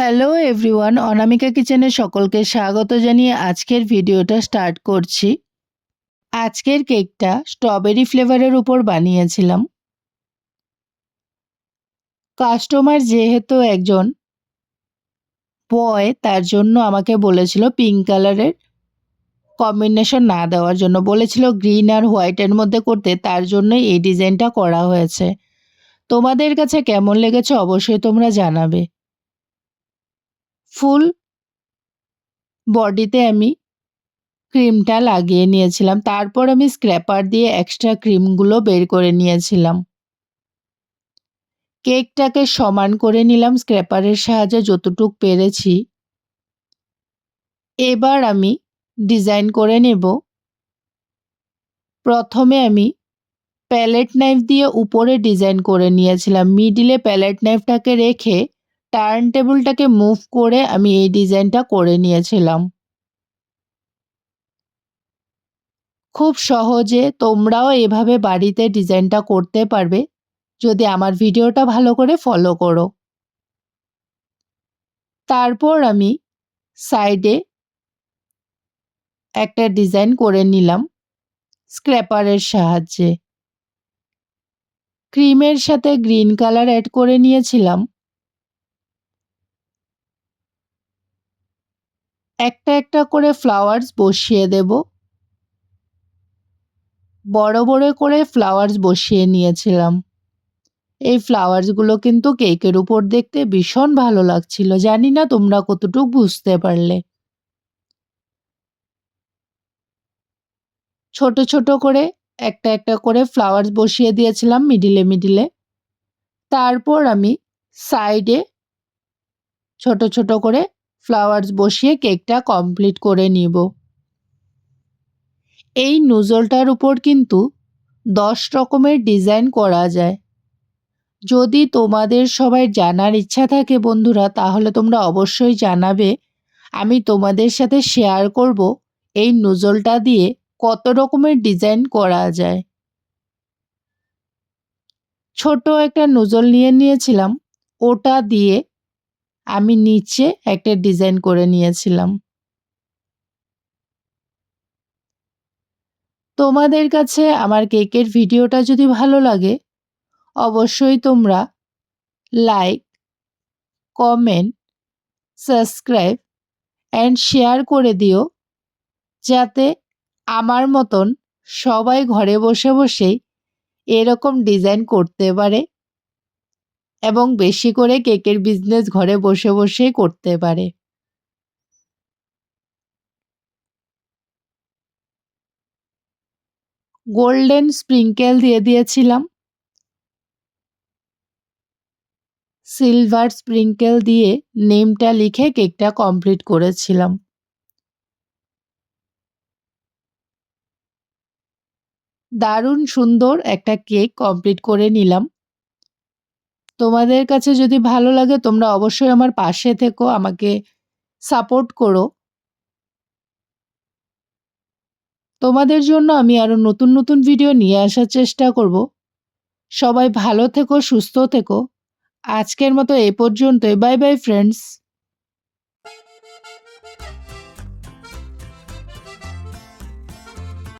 Hello everyone অনামিকা কিচেনে সকলকে স্বাগত জানিয়ে আজকের ভিডিওটা স্টার্ট করছি। আজকের কেকটা স্ট্রবেরি ফ্লেভারের উপর বানিয়েছিলাম। কাস্টমার যেহেতু একজন বয় তার জন্য আমাকে বলেছিল পিঙ্ক কালারের কম্বিনেশন না দেওয়ার জন্য। বলেছিল গ্রিন আর হোয়াইটের মধ্যে করতে, তার জন্য এই ডিজাইনটা করা হয়েছে। তোমাদের কাছে কেমন লেগেছে অবশ্যই তোমরা জানাবে। ফুল বডিতে আমি ক্রিমটা লাগিয়ে নিয়েছিলাম। তারপর আমি স্ক্র্যাপার দিয়ে এক্সট্রা ক্রিমগুলো বের করে নিয়েছিলাম। কেকটাকে সমান করে নিলাম স্ক্র্যাপারের সাহায্যে যতটুক পেরেছি। এবার আমি ডিজাইন করে নেব। প্রথমে আমি প্যালেট নাইফ দিয়ে উপরে ডিজাইন করে নিয়েছিলাম। মিডিলে প্যালেট নাইফটাকে রেখে টার্ন টেবিলটাকে মুভ করে আমি এই ডিজাইনটা করে নিয়েছিলাম। খুব সহজে তোমরাও এভাবে বাড়িতে ডিজাইনটা করতে পারবে। যদি আমার ভিডিওটা ভালো করে ফলো করো। তারপর আমি সাইডে একটা ডিজাইন করে নিলাম স্ক্র্যাপারের সাহায্যে। ক্রিমের সাথে গ্রিন কালার অ্যাড করে নিয়েছিলাম। একটা একটা করে ফ্লাওয়ার্স বসিয়ে দেব। বড় বড় করে ফ্লাওয়ার্স বসিয়ে নিয়েছিলাম। এই ফ্লাওয়ার্সগুলো কিন্তু কেকের উপর দেখতে ভীষণ ভালো লাগছিল। জানি না তোমরা কতটুকু বুঝতে পারলে। ছোট ছোট করে একটা একটা করে ফ্লাওয়ার্স বসিয়ে দিয়েছিলাম মিডিলে মিডিলে তারপর আমি সাইডে ছোট ছোট করে ফ্লাওয়ার্স বসিয়ে কেকটা কমপ্লিট করে নিব। এই নুজলটার উপর কিন্তু দশ রকমের ডিজাইন করা যায়। যদি তোমাদের সবাই জানার ইচ্ছা থাকে বন্ধুরা, তাহলে তোমরা অবশ্যই জানাবে। আমি তোমাদের সাথে শেয়ার করব এই নুজলটা দিয়ে কত রকমের ডিজাইন করা যায়। ছোট একটা নুজল নিয়ে নিয়েছিলাম। ওটা দিয়ে আমি নিচে একটা ডিজাইন করে নিয়েছিলাম। তোমাদের কাছে আমার কেকের ভিডিওটা যদি ভালো লাগে, অবশ্যই তোমরা like comment subscribe and share করে দিও, যাতে আমার মতন সবাই ঘরে বসে বসেই এরকম ডিজাইন করতে পারে। এবং বেশি করে কেকের বিজনেস ঘরে বসে বসেই করতে পারে। গোল্ডেন স্প্রিঙ্কেল দিয়ে দিয়েছিলাম। সিলভার স্প্রিঙ্কেল দিয়ে নেমটা লিখে কেকটা কমপ্লিট করেছিলাম। দারুণ সুন্দর একটা কেক কমপ্লিট করে নিলাম। তোমাদের কাছে যদি ভালো লাগে, তোমরা অবশ্যই আমার পাশে থেকো, আমাকে সাপোর্ট করো। তোমাদের জন্য আমি আরও নতুন নতুন ভিডিও নিয়ে আসার চেষ্টা করব। সবাই ভালো থেকো, সুস্থ থেকো। আজকের মতো এ পর্যন্তই। Bye bye friends